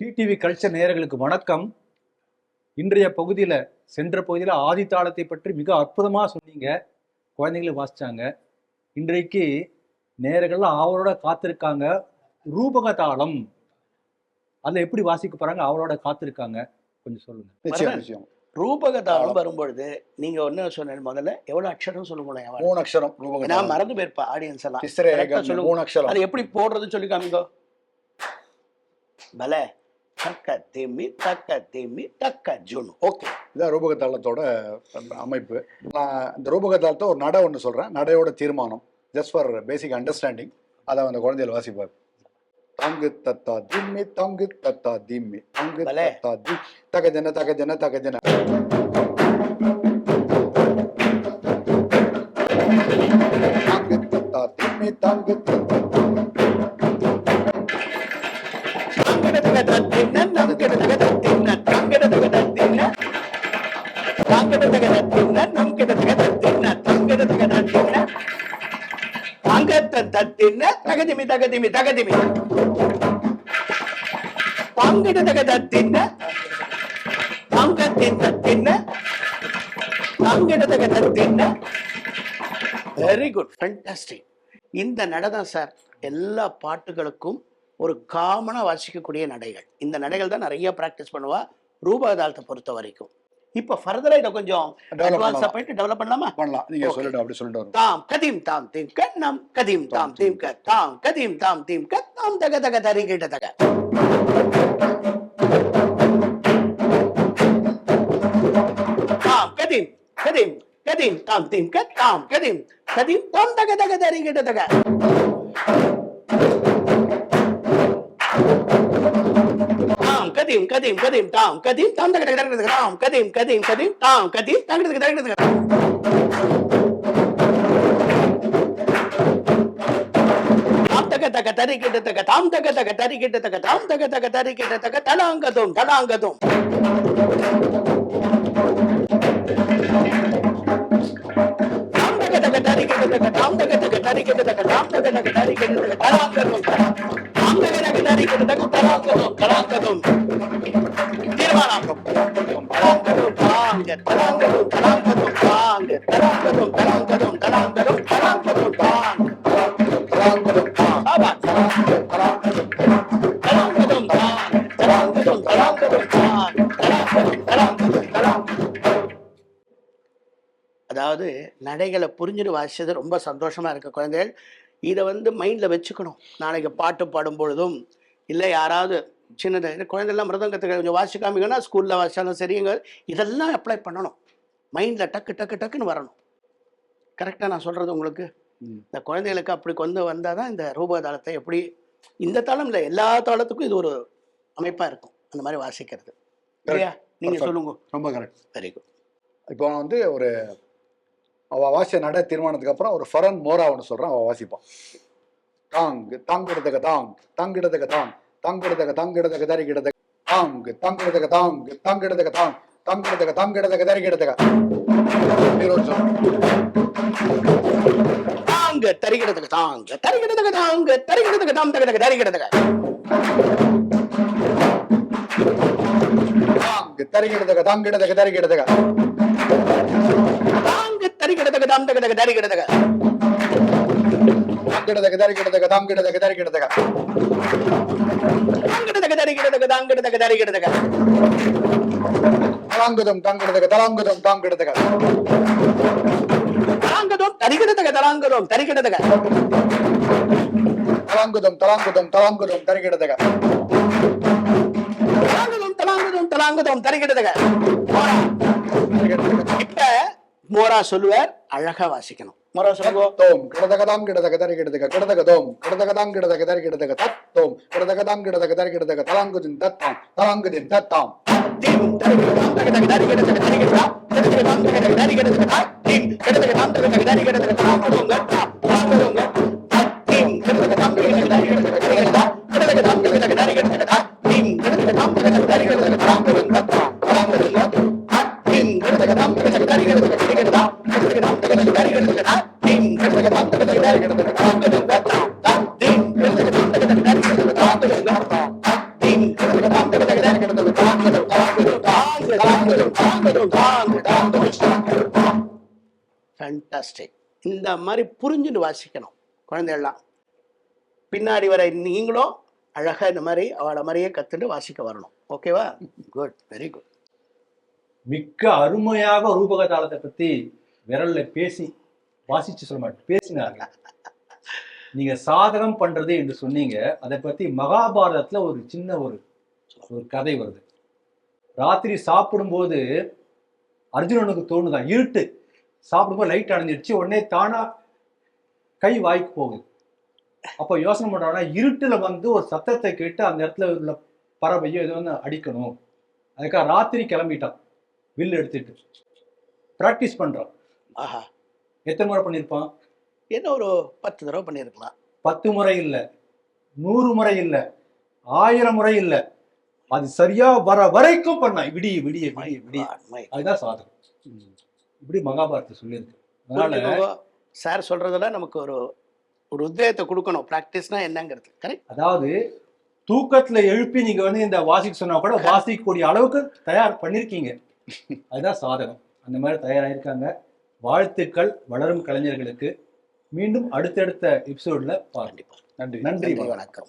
CTV culture நேயர்களுக்கு வணக்கம். இன்றைய பகுதியில் சென்ற பகுதியில் ஆதித்தாளத்தை பற்றி மிக அற்புதமாக சொன்னீங்க. குழந்தைகளை வாசிச்சாங்க. இன்றைக்கு நேயர்கள்லாம் அவரோட காத்திருக்காங்க. ரூபக தாளம் அதில் எப்படி வாசிக்க போறாங்க? அவரோட காத்திருக்காங்க. கொஞ்சம் சொல்லுங்க. நிச்சயம். நிச்சயம். ரூபகதாளம் வரும்பொழுது நீங்க ஒண்ணு சொன்ன முதல்ல. எவ்வளவு அக்ஷரம் சொல்லுங்களேன் அவன். மூணு அக்ஷரம் நான் மறந்து போயிருப்பா ஆடியன்ஸ் எல்லாம். சொல்லுங்க. மூணு அக்ஷரம். அது எப்படி போடுறதுன்னு சொல்லி காமிங்கோ பல. தக்க திம்மி தக்க திம்மி தக்க ஜுனு. ஓகே இதான் ரூபகதாளத்தோட அமைப்பு. நான் இந்த ரூபகதாளத்தை ஒரு நடை ஒன்று சொல்றேன். நடையோட தீர்மானம். ஜஸ்ட் ஃபார் பேசிக் அண்டர்ஸ்டாண்டிங் அதை அந்த குழந்தைகள் வாசிப்பார். தங்கு தத்தா திம்மி தங்கு தத்தா திம்மி. தங்கு. தத்தா தி தகஜன தகஜன தகஜன. தங்கு தத்தா திம்மி தங்கு தத்தின்ன தகதிமி தகதிமி தகதிமி. தத்தின்ன வெரி குட் இந்த நடனம் சார் எல்லா பாட்டுகளுக்கும் ஒரு காமனா வாசிக்கக்கூடிய நடைகள். இந்த நடைகள் தான் நிறைய பிராக்டிஸ் பண்ணுவா ரூபாதாளத்தை பொறுத்த வரைக்கும் இப்போ ஃபர்தரா இதை கொஞ்சம் அட்வான்ஸா. போயிட்டு டெவலப் பண்ணலாமா? பண்ணலாம். நீங்க. சொல்லிட்டு அப்படி சொல்லிட்டு வரும் தாம் கதீம் தாம் தீம் க நம் கதீம் தாம் தீம் க தாம். கதீம் தாம் தீம் க தாம் தக தக தரி கிட்ட தக. தாம் கதீம் கதீம் கதீம் தாம் தீம் க தாம் கதீம் கதீம் தாம் தக தக தரி கிட்ட தக. கதீம் கதீம் கதீம் தாம் கதீம் தாம் தக தக தக தாம் கதீம் கதீம் கதீம் தாம் கதீம் தக தக தக தக தக தரி கிட்ட தக தாம் தக தக தரி கிட்ட தக தாம் தக தக தரி கிட்ட தக தலாங்கதும் தலாங்கதும் தாம் தக தக தரி கிட்ட தக தாம் தக தக தரி கிட்ட தக தாம் தக தக தரி கிட்ட தக தலாங்கதும் தக தக தரி கிட்ட தக தாங்க தலாங்கதும் தலாங்கதும் தாங்க தலாங்கதும் தலாங்கதும் தலாங்கதும் தலாங்கதும் தாங்க அதாவது நடைகளை புரிஞ்சுட்டு வாசிச்சது ரொம்ப சந்தோஷமா இருக்க குழந்தைகள். இதை வந்து மைண்ட்ல வச்சுக்கணும். நாளைக்கு பாட்டு பாடும் பொழுதும் இல்லை யாராவது சின்னது இந்த குழந்தைலாம் மிருதங்கத்துக்கு கொஞ்சம் வாசிக்காமீங்கன்னா ஸ்கூல்ல வாசிச்சாலும் சரிங்க இதெல்லாம் அப்ளை பண்ணணும். மைண்ட்ல டக்கு டக்கு டக்குன்னு வரணும். கரெக்டாக நான் சொல்றது உங்களுக்கு. இந்த குழந்தைகளுக்கு அப்படி கொண்டு வந்தால் தான் இந்த ரூபதாளத்தை எப்படி இந்த தாளம் இல்லை எல்லா தாளத்துக்கும் இது ஒரு அமைப்பாக இருக்கும். அந்த மாதிரி வாசிக்கிறது. இல்லையா? நீங்கள். சொல்லுங்க. ரொம்ப கரெக்ட் வெரி குட் இப்போ வந்து ஒரு அவ வாசிய நட தீர்மானத்துக்கு அப்புறம் ஒரு ஃபரன் மோரா ஒன்று சொல்றான் அவ வாசிப்பான் தாங் தாங்கிடதக தாங் தாங்கிடதக தாங் தாங்கிடதக தாங்கிடதக தரிக்கிடத்தக்க தாங்கு தாங்கிடதக தாங் தாங்கிடதக தாங் தாங்கிடதக தாங்கிடதக தரிகிடதக தாங்க தரிகிடதக தாங்க தரிகிடதக தாங்க தரிகிடதக தாம் தகடக தரிகிடதக தாங் தரிகிடதக தாங்கிடதக தரிகிடதக தாங்க தரிகிடதக தாம் தகடக தரிகிடத்துக்கு தாங்கிடத்தக்க தரிக்கிடத்தக்க தாங்கிடத்தக்க தலாங்குதம் தலாங்குதம் தலாங்குதம் தலாங்குதம் தலாங்குதம் இப்ப மோரா சொல்லுவார் அழகா வாசிக்கணும். மோரா சொல்லுங்க தோம் கிடதகதாம் கிடதக தரி கிடதக. கிடதக தோம் கிடதகதாம் கிடதக தரி கிடதக. தத் தோம் கிடதகதாம் கிடதக தரி கிடதக. தலாங்குதின் தத்தாம். தலாங்குதின் தத்தாம். தீம். தரிகிடதாம் தகடக தரிகிடத்துக்கு தரிகிடதா தரிகிடதாம் தரி கிடதக. தா. தீம். கிடதகதாம் தகடக தரி கிடதக. கத்தா தலாங்கதும் இந்த மாதிரி புரிஞ்சுன்னு வாசிக்கணும் குழந்தைகள்லாம். பின்னாடி வர நீங்களும் அழகாக இந்த மாதிரி அவளை மாதிரியே கற்றுட்டு வாசிக்க வரணும். ஓகேவா? குட் வெரி குட் மிக்க அருமையாக ரூபக தாளத்தை விரலில் பேசி வாசிச்சு சொல்ல மாட்டேன். பேசினாங்க. நீங்க சாதகம் பண்றது என்று சொன்னீங்க. அதை பத்தி மகாபாரதத்துல ஒரு சின்ன ஒரு ஒரு கதை வருது. ராத்திரி சாப்பிடும்போது அர்ஜுனனுக்கு தோணுதான் இருட்டு. சாப்பிடும்போது லைட் அணைஞ்சிடுச்சு உடனே தானா கை வாய்க்கு போகுது. அப்போ யோசனை பண்றாங்கன்னா இருட்டுல வந்து ஒரு சத்தத்தை கேட்டு அந்த இடத்துல உள்ள பறவையோ ஏதோ ஒன்று அடிக்கணும். அதுக்காக ராத்திரி கிளம்பிட்டான். வில் எடுத்துட்டு. ப்ராக்டிஸ் பண்றான். ஆஹா. எத்தனை முறை பண்ணியிருப்பான்? என்ன ஒரு பத்து தடவை பண்ணியிருக்கலாம். பத்து முறை இல்ல. நூறு முறை இல்ல. ஆயிரம் முறை இல்ல. அது சரியா வர வரைக்கும் பண்ணான். விடிய விடிய விடிய விடிய. அதுதான் சாதகம். இப்படி மகாபாரதத்தை சொல்லியிருக்கு. அதனால சார் சொல்றதுல நமக்கு ஒரு ஒரு உத்வேகத்தை கொடுக்கணும். ப்ராக்டிஸ்னா என்னங்கிறது. கரெக்ட் அதாவது தூக்கத்துல எழுப்பி நீங்க வந்து இந்த வாசிக்க சொன்னா கூட வாசிக்கக்கூடிய அளவுக்கு தயார் பண்ணிருக்கீங்க. அதுதான் சாதகம். அந்த மாதிரி தயாராயிருக்காங்க. வாழ்த்துக்கள் வளரும் கலைஞர்களுக்கு. மீண்டும் அடுத்தடுத்த எபிசோட்ல நன்றி நன்றி. நன்றி வணக்கம்.